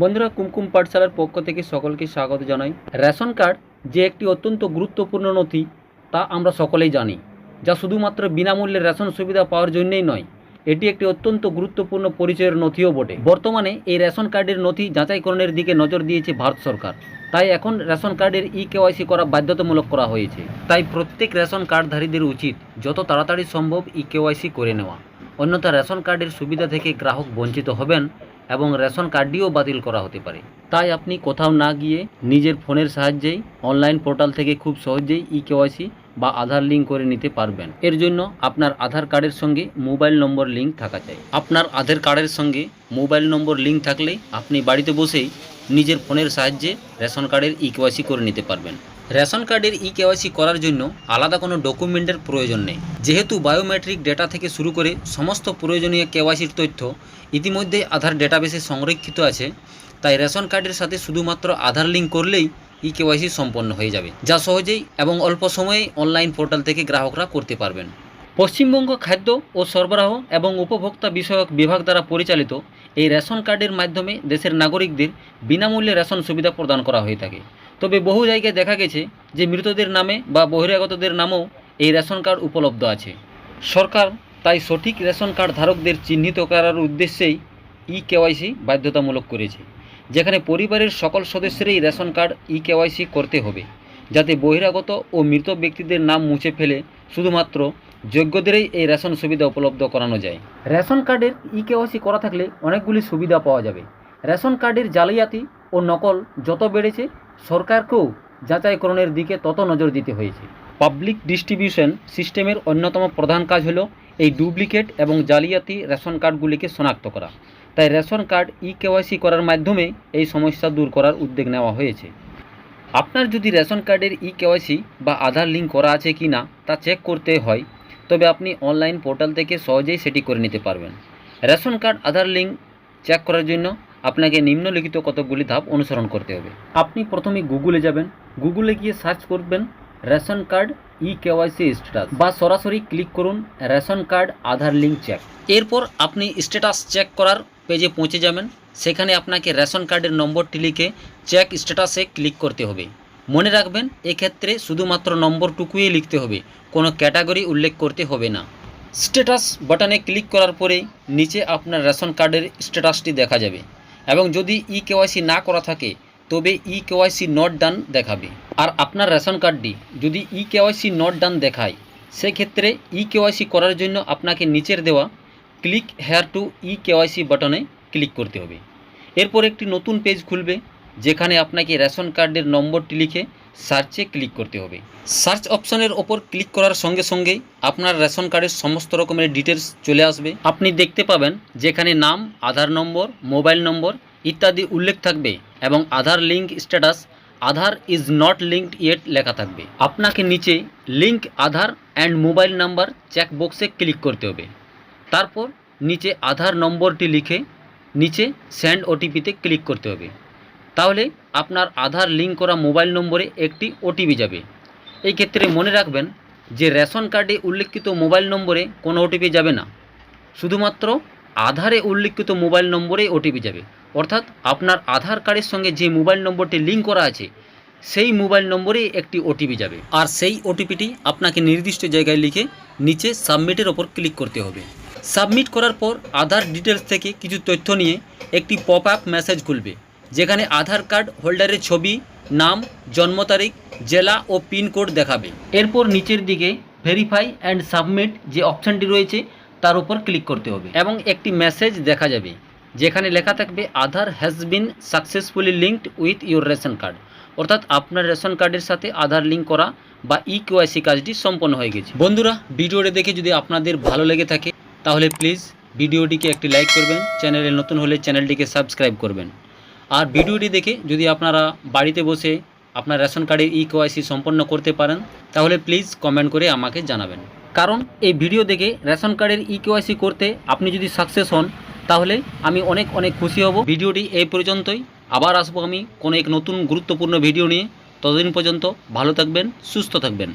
বন্ধুরা কুমকুম পাঠশালার পক্ষ থেকে সকলকে স্বাগত জানাই। রেশন কার্ড যে একটি অত্যন্ত গুরুত্বপূর্ণ নথি, তা আমরা সকলেই জানি, যা শুধুমাত্র বিনামূল্যে রেশন সুবিধা পাওয়ার জন্যই নয়, এটি একটি অত্যন্ত গুরুত্বপূর্ণ পরিচয়ের নথিও বটে। বর্তমানে এই রেশন কার্ডের নথি যাচাইকরণের দিকে নজর দিয়েছে ভারত সরকার। তাই এখন রেশন কার্ডের ই কেওয়াইসি করা বাধ্যতামূলক করা হয়েছে। তাই প্রত্যেক রেশন কার্ডধারীদের উচিত যত তাড়াতাড়ি সম্ভব ই কেওয়াইসি করে নেওয়া। অন্যথা রেশন কার্ডের সুবিধা থেকে গ্রাহক বঞ্চিত হবেন এবং রেশন কার্ডটিও বাতিল করা হতে পারে। তাই আপনি কোথাও না গিয়ে নিজের ফোনের সাহায্যেই অনলাইন পোর্টাল থেকে খুব সহজেই ই কেওয়াইসি বা আধার লিঙ্ক করে নিতে পারবেন। এর জন্য আপনার আধার কার্ডের সঙ্গে মোবাইল নম্বর লিঙ্ক থাকা চাই। আপনার আধার কার্ডের সঙ্গে মোবাইল নম্বর লিঙ্ক থাকলে আপনি বাড়িতে বসেই নিজের ফোনের সাহায্যে রেশন কার্ডের ই কেওয়াইসি করে নিতে পারবেন। রেশন কার্ডের ই কেওয়াইসি করার জন্য আলাদা কোনো ডকুমেন্টের প্রয়োজন নেই। যেহেতু বায়োমেট্রিক ডেটা থেকে শুরু করে সমস্ত প্রয়োজনীয় কেওয়াইসির তথ্য ইতিমধ্যে আধার ডেটাবেসে সংরক্ষিত আছে, তাই রেশন কার্ডের সাথে শুধুমাত্র আধার লিঙ্ক করলেই ই কেওয়াইসি সম্পন্ন হয়ে যাবে, যা সহজেই এবং অল্প সময়েই অনলাইন পোর্টাল থেকে গ্রাহকরা করতে পারবেন। পশ্চিমবঙ্গ খাদ্য ও সরবরাহ এবং উপভোক্তা বিষয়ক বিভাগ দ্বারা পরিচালিত এই রেশন কার্ডের মাধ্যমে দেশের নাগরিকদের বিনামূল্যে রেশন সুবিধা প্রদান করা হয়ে থাকে। তবে বহু জায়গায় দেখা গেছে যে মৃতদের নামে বা বহিরাগতদের নামেও এই রেশন কার্ড উপলব্ধ আছে। সরকার তাই সঠিক রেশন কার্ড ধারকদের চিহ্নিত করার উদ্দেশ্যেই ই কেওয়াইসি বাধ্যতামূলক করেছে, যেখানে পরিবারের সকল সদস্যেরই রেশন কার্ড ই কেওয়াইসি করতে হবে, যাতে বহিরাগত ও মৃত ব্যক্তিদের নাম মুছে ফেলে শুধুমাত্র যোগ্যদেরই এই রেশন সুবিধা উপলব্ধ করানো যায়। রেশন কার্ডের ই কেওয়াইসি করা থাকলে অনেকগুলি সুবিধা পাওয়া যাবে। রেশন কার্ডের জালিয়াতি ও নকল যত বেড়েছে সরকারকেও যাচাইকরণের দিকে তত নজর দিতে হয়েছে। পাবলিক ডিস্ট্রিবিউশন সিস্টেমের অন্যতম প্রধান কাজ হলো এই ডুপ্লিকেট এবং জালিয়াতি রেশন কার্ডগুলিকে শনাক্ত করা। তাই রেশন কার্ড ই কেওয়াইসি করার মাধ্যমে এই সমস্যা দূর করার উদ্যোগ নেওয়া হয়েছে। আপনার যদি রেশন কার্ডের ই কেওয়াইসি বা আধার লিঙ্ক করা আছে কি না তা চেক করতে হয়, তবে আপনি অনলাইন পোর্টাল থেকে সহজেই সেটি করে নিতে পারবেন। Ration card, Aadhaar link check করার জন্য আপনাকে নিম্নলিখিত কতকগুলি ধাপ অনুসরণ করতে হবে। আপনি প্রথমে গুগলে যাবেন। গুগলে গিয়ে সার্চ করবেন ration card e KYC status বা সরাসরি ক্লিক করুন ration card Aadhaar link check. এরপর আপনি স্ট্যাটাস চেক করার পেজে পৌঁছে যাবেন। সেখানে আপনাকে রেশন কার্ডের নম্বরটি লিখে চেক স্ট্যাটাসে ক্লিক করতে হবে। মনে রাখবেন, এক্ষেত্রে শুধুমাত্র নম্বরটুকুই লিখতে হবে। কোনো ক্যাটাগরি উল্লেখ করতে হবে না। স্ট্যাটাস বাটনে ক্লিক করার পরে নিচে আপনার রেশন কার্ডের স্ট্যাটাসটি দেখা যাবে। এবং যদি ই কেওয়াইসি না করা থাকে, তবে ই কেওয়াইসি নট ডান দেখাবে। আর আপনার রেশন কার্ডটি যদি ই কেওয়াইসি নট ডান দেখায়, সেক্ষেত্রে ই কেওয়াইসি করার জন্য আপনাকে নিচের দেওয়া click here to e KYC বাটনে ক্লিক করতে হবে। এরপর একটি নতুন পেজ খুলবে, যেখানে আপনাকে রেশন কার্ডের নম্বরটি লিখে সার্চে ক্লিক করতে হবে। সার্চ অপশনের ওপর ক্লিক করার সঙ্গে সঙ্গেই আপনার রেশন কার্ডের সমস্ত রকমের ডিটেলস চলে আসবে। আপনি দেখতে পাবেন যেখানে নাম, আধার নম্বর, মোবাইল নম্বর ইত্যাদি উল্লেখ থাকবে এবং Aadhaar link status, Aadhaar is not linked yet লেখা থাকবে। আপনাকে নিচে link, Aadhaar and mobile number check box click করতে হবে। তারপর নিচে আধার নম্বরটি লিখে নিচে সেন্ড ওটিপিতে ক্লিক করতে হবে। তাহলে আপনার আধার লিঙ্ক করা মোবাইল নম্বরে একটি ওটিপি যাবে। এই ক্ষেত্রে মনে রাখবেন যে রেশন কার্ডে উল্লেখিত মোবাইল নম্বরে কোনো ওটিপি যাবে না। শুধুমাত্র আধারে উল্লেখিত মোবাইল নম্বরেই ওটিপি যাবে। অর্থাৎ আপনার আধার কার্ডের সঙ্গে যে মোবাইল নম্বরটি লিঙ্ক করা আছে, সেই মোবাইল নম্বরেই একটি ওটিপি যাবে। আর সেই ওটিপিটি আপনাকে নির্দিষ্ট জায়গায় লিখে নিচে সাবমিটের ওপর ক্লিক করতে হবে। সাবমিট করার পর আধার ডিটেলস থেকে কিছু তথ্য নিয়ে একটি পপ আপ মেসেজ খুলবে। যেখানে আধার কার্ড হোল্ডারের ছবি, নাম, জন্ম তারিখ, জেলা ও পিনকোড দেখাবে। এরপর নিচের দিকে ভেরিফাই অ্যান্ড সাবমিট যে অপশানটি রয়েছে, তার উপর ক্লিক করতে হবে এবং একটি মেসেজ দেখা যাবে, যেখানে লেখা থাকবে Aadhaar has been successfully linked with your ration card অর্থাৎ আপনার রেশন কার্ডের সাথে আধার লিঙ্ক করা বা ই কেওয়াইসি কাজটি সম্পন্ন হয়ে গেছে। বন্ধুরা, ভিডিওটি দেখে যদি আপনাদের ভালো লেগে থাকে, তাহলে প্লিজ ভিডিওটিকে একটি লাইক করবেন, চ্যানেলে নতুন হলে চ্যানেলটিকে সাবস্ক্রাইব করবেন। আর ভিডিওটি দেখে যদি আপনারা বাড়িতে বসে আপনার রেশন কার্ডের ই কেওয়াইসি সম্পন্ন করতে পারেন, তাহলে প্লিজ কমেন্ট করে আমাকে জানাবেন। কারণ এই ভিডিও দেখে রেশন কার্ডের ই কেওয়াইসি করতে আপনি যদি সাকসেস হন, তাহলে আমি অনেক অনেক খুশি হব। ভিডিওটি এই পর্যন্তই। আবার আসব আমি কোনো এক নতুন গুরুত্বপূর্ণ ভিডিও নিয়ে। ততদিন পর্যন্ত ভালো থাকবেন, সুস্থ থাকবেন।